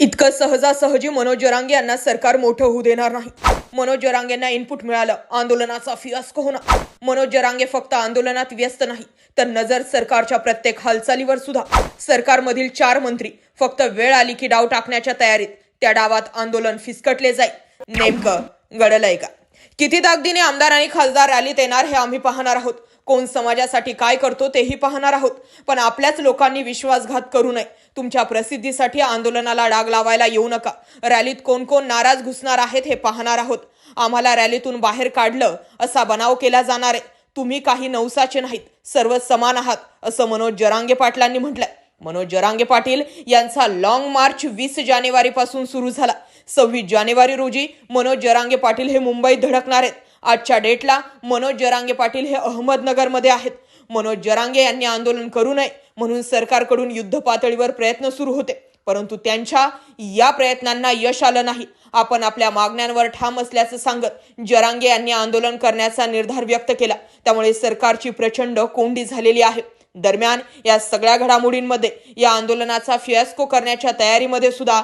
इतकं सहजासहजी मनोज जरांगे यांना सरकार मोठं होऊ देणार नाही. मनोज जरांगेंना इनपुट मिळालं. आंदोलनाचा फियास्को होणार. मनोज जरांगे फक्त आंदोलनात व्यस्त नाही तर नजर सरकारच्या प्रत्येक हालचालीवर सुद्धा. सरकारमधील चार मंत्री फक्त वेळ आली की डाव टाकण्याच्या तयारीत त्या डावात आंदोलन फिसकटले जाईल. नेमकं घडलंय का? किती ताकदीने आमदार आणि खासदार रॅलीत येणार हे आम्ही पाहणार आहोत. कोण समाजासाठी काय करतो तेही पाहणार आहोत. पण आपल्याच लोकांनी विश्वासघात करू नये. तुमच्या प्रसिद्धीसाठी आंदोलनाला डाग लावायला येऊ नका. रॅलीत कोण कोण नाराज घुसणार आहेत हे पाहणार आहोत. आम्हाला रॅलीतून बाहेर काढलं असा बनाव केला जाणार आहे. तुम्ही काही नवसाचे नाहीत. सर्व समान आहात असं मनोज जरांगे पाटलांनी म्हटलंय. मनोज जरांगे पाटील यांचा लॉंग मार्च वीस जानेवारीपासून सुरू झाला. सव्वीस जानेवारी रोजी मनोज जरांगे पाटील हे मुंबईत धडकणार आहेत. आजच्या डेटला मनोज जरांगे पाटील हे अहमदनगरमध्ये आहेत. मनोज जरांगे यांनी आंदोलन करू नये म्हणून सरकारकडून युद्ध पातळीवर प्रयत्न सुरू होते. परंतु त्यांच्या या प्रयत्नांना यश आलं नाही. आपण आपल्या मागण्यांवर ठाम असल्याचं सांगत जरांगे यांनी आंदोलन करण्याचा निर्धार व्यक्त केला. त्यामुळे सरकारची प्रचंड कोंडी झालेली आहे. दरम्यान या सगळ्या घडामोडींमध्ये या आंदोलनाचा फियास्को करण्याच्या तयारीमध्ये सुद्धा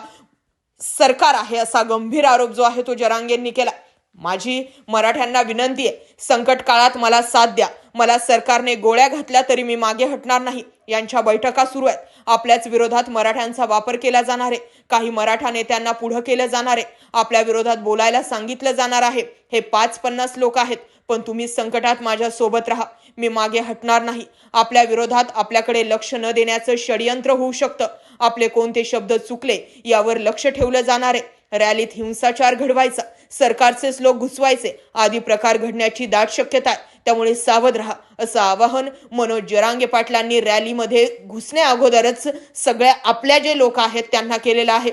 सरकार आहे असा गंभीर आरोप जो आहे तो जरांगेंनी केला. माझी मराठ्यांना विनंती आहे संकट काळात मला साथ द्या. मला सरकारने गोळ्या घातल्या तरी मी मागे हटणार नाही. यांच्या बैठका सुरू आहेत. आपल्याच विरोधात मराठ्यांचा वापर केला जाणार आहे. काही मराठा नेत्यांना पुढं केलं जाणार आहे. आपल्या विरोधात बोलायला सांगितलं जाणार आहे. हे पाच पन्नास लोक आहेत. पण तुम्ही संकटात माझ्या सोबत राहा. मी मागे हटणार नाही. आपल्या विरोधात आपल्याकडे लक्ष न देण्याचं षडयंत्र होऊ शकतं. आपले कोणते शब्द चुकले यावर लक्ष ठेवलं जाणार आहे. रॅलीत हिंसाचार घडवायचा. सरकारचेच लोक घुसवायचे. आदी प्रकार घडण्याची दाट शक्यता आहे. त्यामुळे सावध राहा असं आवाहन मनोज जरांगे पाटलांनी रॅलीमध्ये घुसण्या अगोदरच सगळ्या आपल्या जे लोक आहेत त्यांना केलेलं आहे.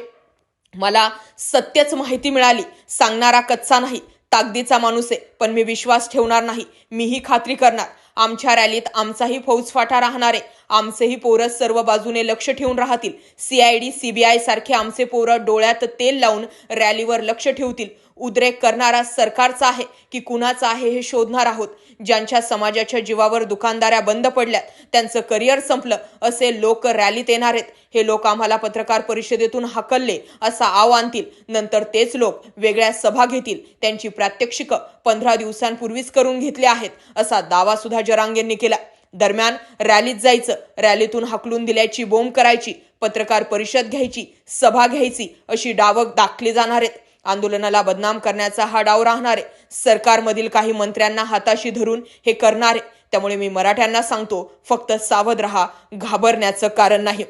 मला सत्यच माहिती मिळाली. सांगणारा कच्चा नाही. ताकदीचा माणूस आहे पण मी विश्वास ठेवणार नाही. मीही खात्री करणार. आमच्या रॅलीत आमचाही फौजफाटा राहणार आहे. आमचेही पोरं सर्व बाजूने लक्ष ठेवून राहतील. सीआयडी सीबीआय सारखे आमचे पोरं डोळ्यात तेल लावून रॅलीवर लक्ष ठेवतील. उद्रेक करणारा सरकारचा आहे की कुणाचा आहे हे शोधणार आहोत. ज्यांच्या समाजाच्या जीवावर दुकानदाऱ्या बंद पडल्यात त्यांचं करिअर संपलं असे लोक रॅलीत येणार आहेत. हे लोक आम्हाला पत्रकार परिषदेतून हकलले असा आव आणतील. नंतर तेच लोक वेगळ्या सभा घेतील. त्यांची प्रात्यक्षिकं पंधरा दिवसांपूर्वीच करून घेतली आहेत असा दावा सुद्धा जरांगेंनी केला. दरम्यान रॅलीत जायचं रॅलीतून हकलून दिल्याची बोंब करायची पत्रकार परिषद घ्यायची सभा घ्यायची अशी डावक दाखली जाणार आहेत. आंदोलनाला बदनाम करण्याचा हा डाव राहणार. आहे सरकारमधील काही मंत्र्यांना हाताशी धरून हे करणारे. त्यामुळे मी मराठ्यांना सांगतो फक्त सावध राहा घाबरण्याचं कारण नाही.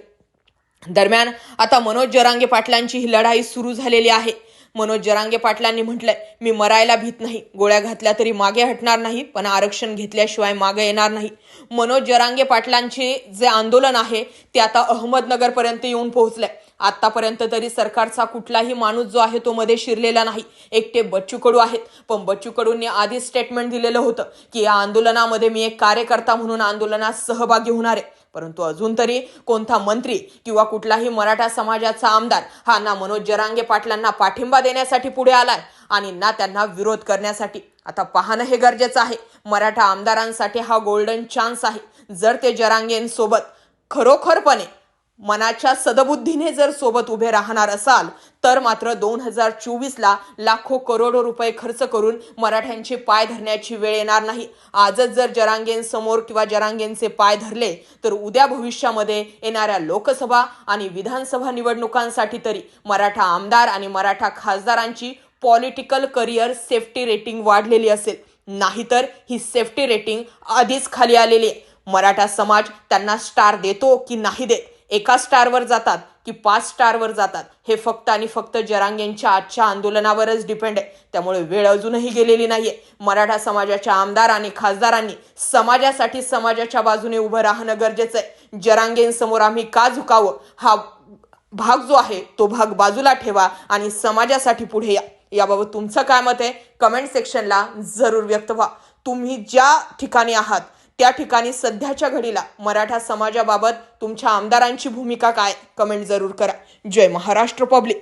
दरम्यान आता मनोज जरांगे पाटलांची ही लढाई सुरू झालेली आहे. मनोज जरांगे पाटलांनी म्हटलंय मी मरायला भीत नाही. गोळ्या घातल्या तरी मागे हटणार नाही पण आरक्षण घेतल्याशिवाय मागे येणार नाही. मनोज जरांगे पाटलांचे जे आंदोलन आहे ते आता अहमदनगरपर्यंत येऊन पोहोचलंय. आतापर्यंत तरी सरकारचा कुठलाही माणूस जो आहे तो मध्ये शिरलेला नाही. एकटे बच्चू कडू आहेत. पण बच्चू कडूंनी आधीच स्टेटमेंट दिलेलं होतं की या आंदोलनामध्ये मी एक कार्यकर्ता म्हणून आंदोलनात सहभागी होणार आहे. परंतु अजून तरी कोणता मंत्री किंवा कुठलाही मराठा समाजाचा आमदार हा ना मनोज जरांगे पाटलांना पाठिंबा देण्यासाठी पुढे आलाय आणि ना त्यांना विरोध करण्यासाठी. आता पाहणं हे गरजेचं आहे. मराठा आमदारांसाठी हा गोल्डन चान्स आहे. जर ते जरांगेंसोबत खरोखरपणे मनाच्या सदबुद्धीने जर सोबत उभे राहणार असाल तर मात्र दोन हजार चोवीसला लाखो करोडो रुपये खर्च करून मराठ्यांचे पाय धरण्याची वेळ येणार नाही. आजच जर जरांगेंसमोर किंवा जरांगेंचे पाय धरले तर उद्या भविष्यामध्ये येणाऱ्या लोकसभा आणि विधानसभा निवडणुकांसाठी तरी मराठा आमदार आणि मराठा खासदारांची पॉलिटिकल करिअर सेफ्टी रेटिंग वाढलेली असेल. नाहीतर ही सेफ्टी रेटिंग आधीच खाली आलेली आहे. मराठा समाज त्यांना स्टार देतो की नाही देत? एका स्टारवर जातात की पाच स्टारवर जातात हे फक्त आणि फक्त जरांगेंच्या आजच्या आंदोलनावरच डिपेंड आहे. त्यामुळे वेळ अजूनही गेलेली नाहीये. मराठा समाजाच्या आमदार आणि खासदारांनी समाजासाठी समाजाच्या बाजूने उभं राहणं गरजेचं आहे. जरांगेंसमोर आम्ही का झुकावं? हा भाग जो आहे तो भाग बाजूला ठेवा आणि समाजासाठी पुढे या. याबाबत तुमचं काय मत आहे? कमेंट सेक्शनला जरूर व्यक्त व्हा. तुम्ही ज्या ठिकाणी आहात त्या ठिकाणी सध्याच्या घडीला मराठा समाजाबाबत तुमच्या आमदारांची भूमिका काय? कमेंट जरूर करा. जय महाराष्ट्र पब्लिक